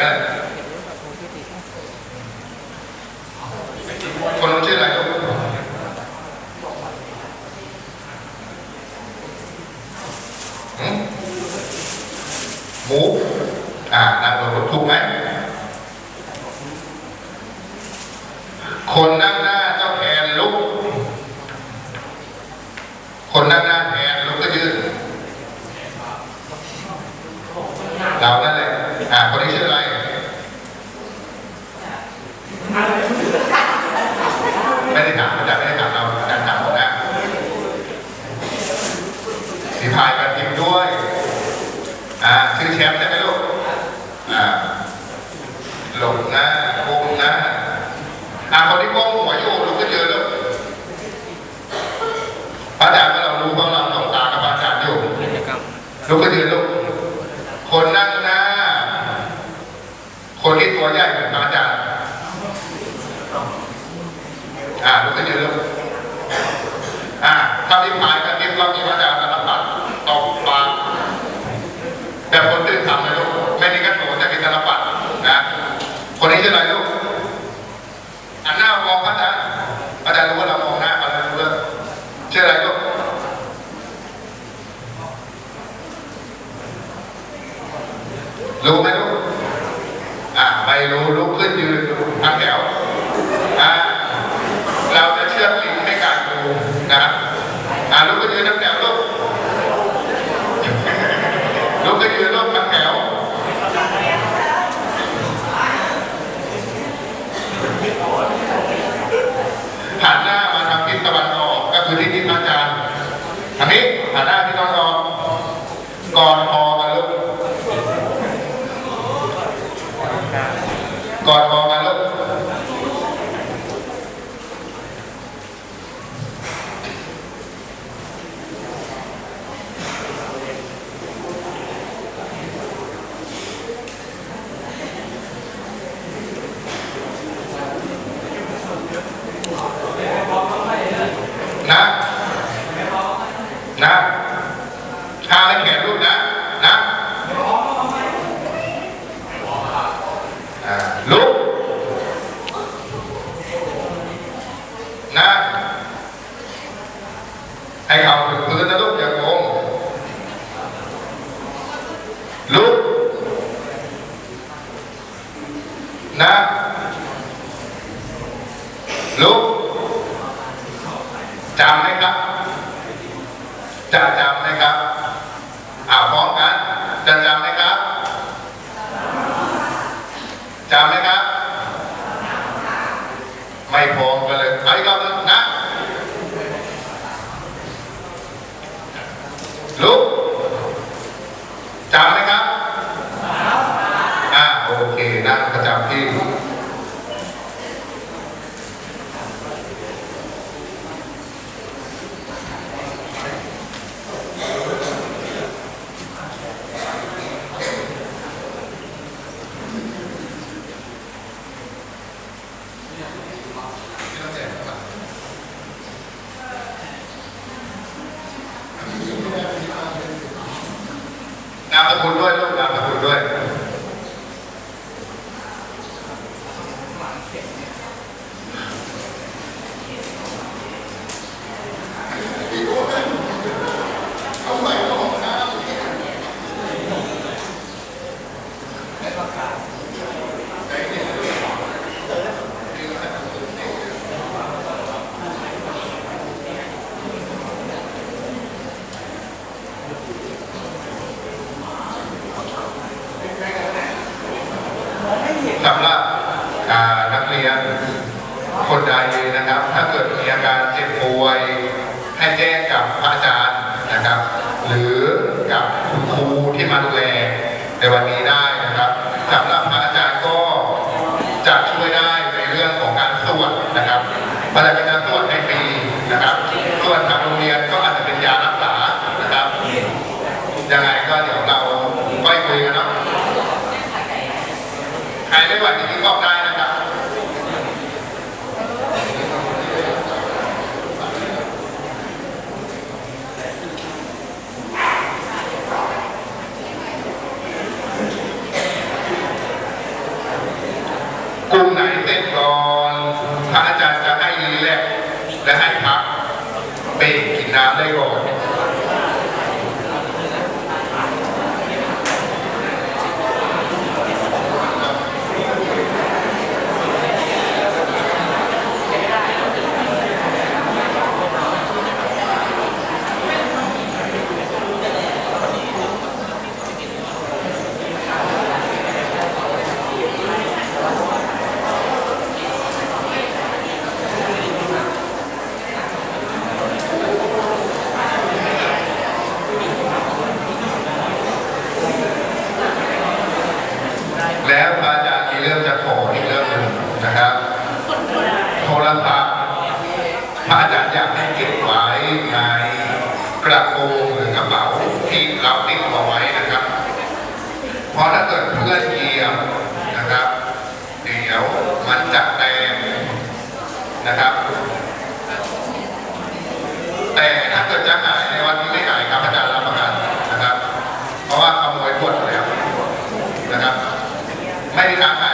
Obrigado. ไม่ได้ถามอาจารย์ไม่ได้ แบบคนตื่นทำในโลก தலைவருக்காக de และให้พักไป็กินน้ำได้ก่อน ให้ทำให้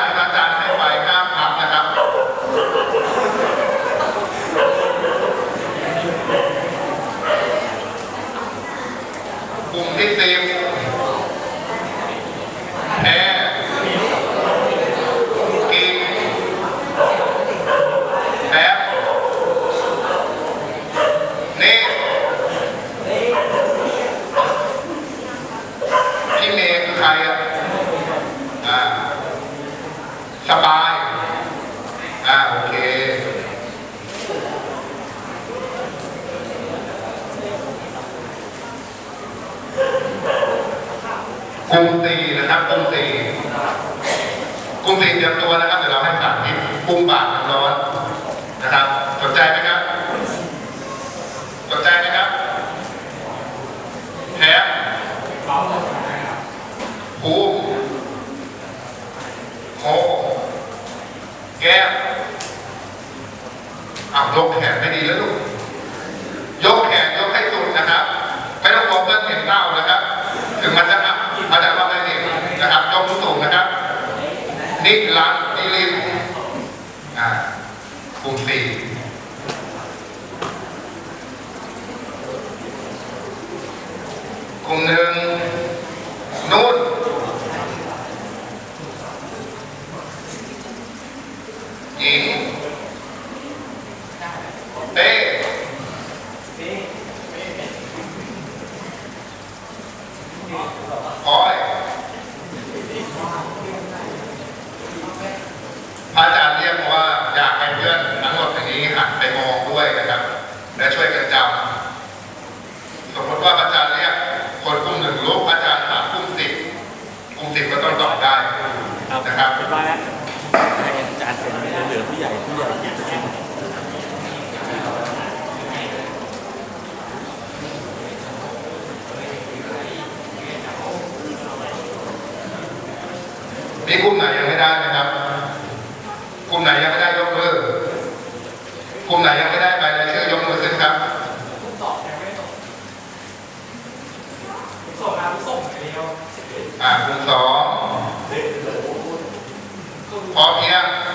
tarde, da tarde. กรุงตีนะครับกรุงตีกรุงตีเตรียมตัวนะครับเดี๋ยวเราให้สาธิตปรุงบาท นิรันดิลิมอ่ากลุ่มสี่กลุ่มหนึ่ง 好平安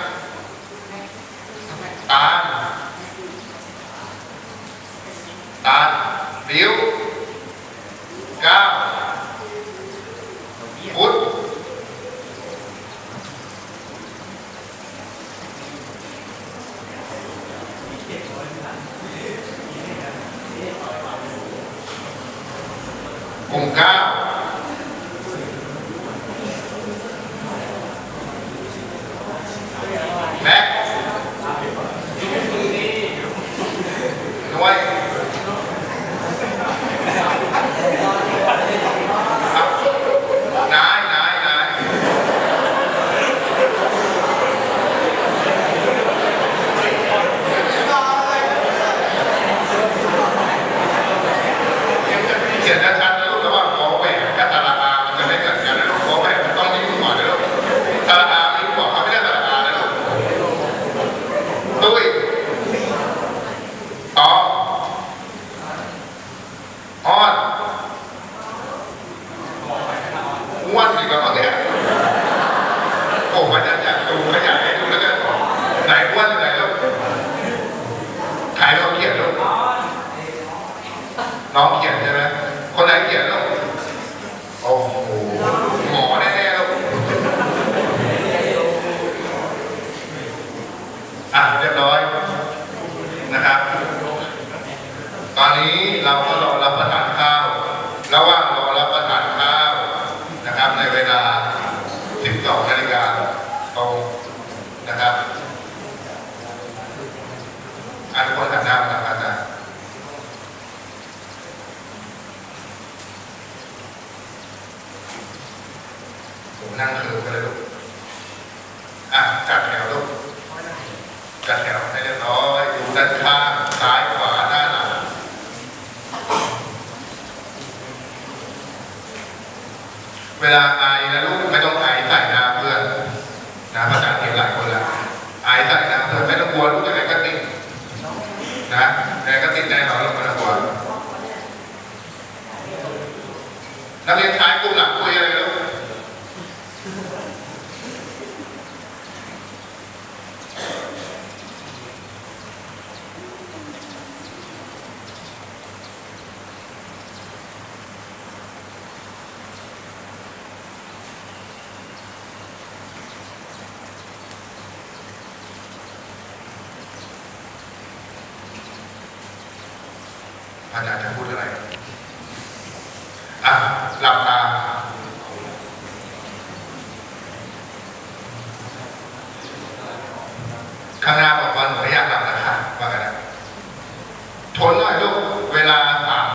何度でも来れる pada ada